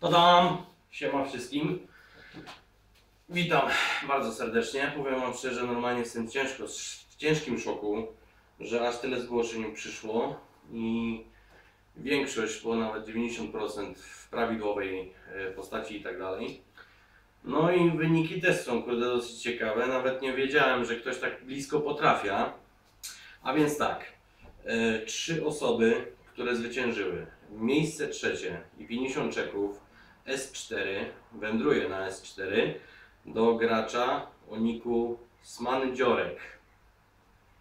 Tadam! Siema wszystkim. Witam bardzo serdecznie. Powiem Wam szczerze, normalnie jestem ciężko, w ciężkim szoku, że aż tyle zgłoszeń przyszło i większość, bo nawet 90% w prawidłowej e, postaci i tak dalej. No i wyniki też są kurde dosyć ciekawe. Nawet nie wiedziałem, że ktoś tak blisko potrafia. A więc tak, e, trzy osoby, które zwyciężyły. Miejsce trzecie i 50 czeków S4 wędruje na S4 do gracza o niku Sman Dziorek,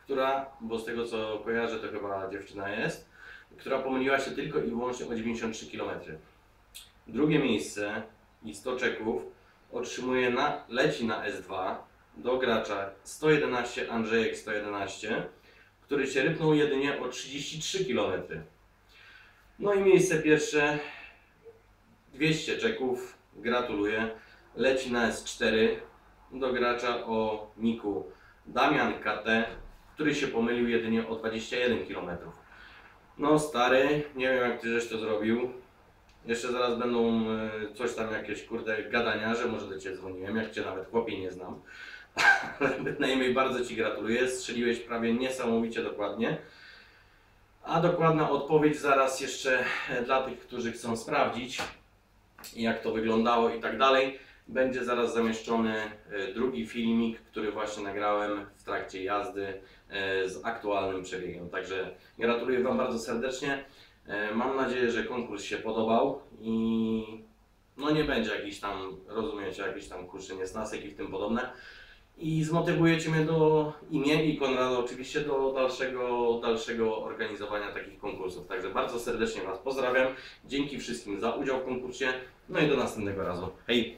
która, bo z tego co kojarzę, to chyba dziewczyna jest, która pomyliła się tylko i wyłącznie o 93 km. Drugie miejsce i 100 czeków otrzymuje na, leci na S2 do gracza 111 Andrzejek 111, który się rypnął jedynie o 33 km. No i miejsce pierwsze 200 czeków, gratuluję. Leci na S4 do gracza o niku Damian KT, który się pomylił jedynie o 21 km. No stary, nie wiem jak ty żeś to zrobił. Jeszcze zaraz będą e, coś tam jakieś kurde gadania, że może do Ciebie dzwoniłem, jak Cię nawet chłopie nie znam. Ale bynajmniej bardzo Ci gratuluję, strzeliłeś prawie niesamowicie dokładnie. A dokładna odpowiedź zaraz jeszcze e, dla tych, którzy chcą sprawdzić jak to wyglądało i tak dalej. Będzie zaraz zamieszczony e, drugi filmik, który właśnie nagrałem w trakcie jazdy e, z aktualnym przebiegiem. Także gratuluję Wam bardzo serdecznie. E, Mam nadzieję, że konkurs się podobał i no nie będzie jakiś tam, rozumiecie, jakiś tam kurczę niesnasek i w tym podobne. I zmotywujecie mnie do i mnie i Konrada oczywiście do dalszego, dalszego organizowania takich konkursów. Także bardzo serdecznie Was pozdrawiam. Dzięki wszystkim za udział w konkursie. No i do następnego razu. Hej!